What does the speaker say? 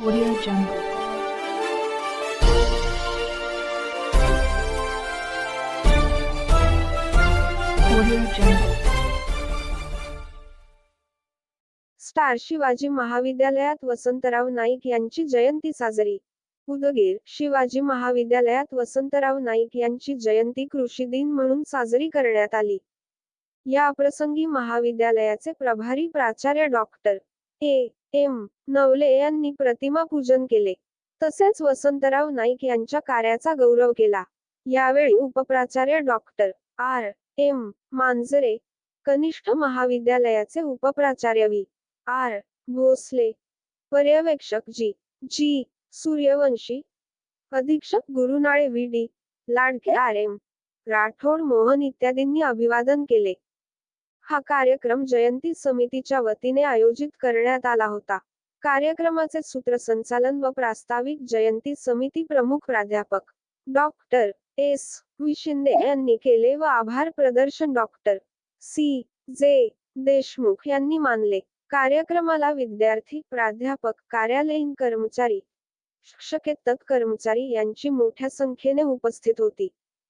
Audio Jungle. Star Shivaji महाविद्यालयात वसंतराव नाईक यांची जयंती साजरी. उदगीर शिवाजी महाविद्यालयात वसंतराव नाईक यांची जयंती कृषी दिन म्हणून साजरी करण्यात आली. या प्रसंगी महाविद्यालयाचे प्रभारी प्राचार्य डॉक्टर. ए एम नवले यांनी प्रतिमा पूजन केले. तसेच वसंतराव नाईक यांच्या कार्याचा गौरव केला. यावेळी उपप्राचार्य डॉक्टर आर एम मांजरे कनिष्ठ महाविद्यालयाचे उपप्राचार्य व्ही आर भोसले पर्यवेक्षक जी जी सूर्यवंशी अधीक्षक Gurunale V D Ladke R M Rathod Mohan इत्यादींनी अभिवादन केले. हा कार्यक्रम जयंती समितीच्या वतीने आयोजित करण्यात आला होता. कार्यक्रमाचे सूत्रसंचालन व प्रास्ताविक जयंती समिती प्रमुख प्राध्यापक डॉक्टर एस. व्ही. शिंदे यांनी केले व आभार प्रदर्शन डॉक्टर सी. जे. देशमुख यांनी मानले. कार्यक्रमाला विद्यार्थी प्राध्यापक कार्यालयीन कर्मचारी शिक्षकेतर कर्मचारी यांची मोठ्या संख्येने उपस्थित होती.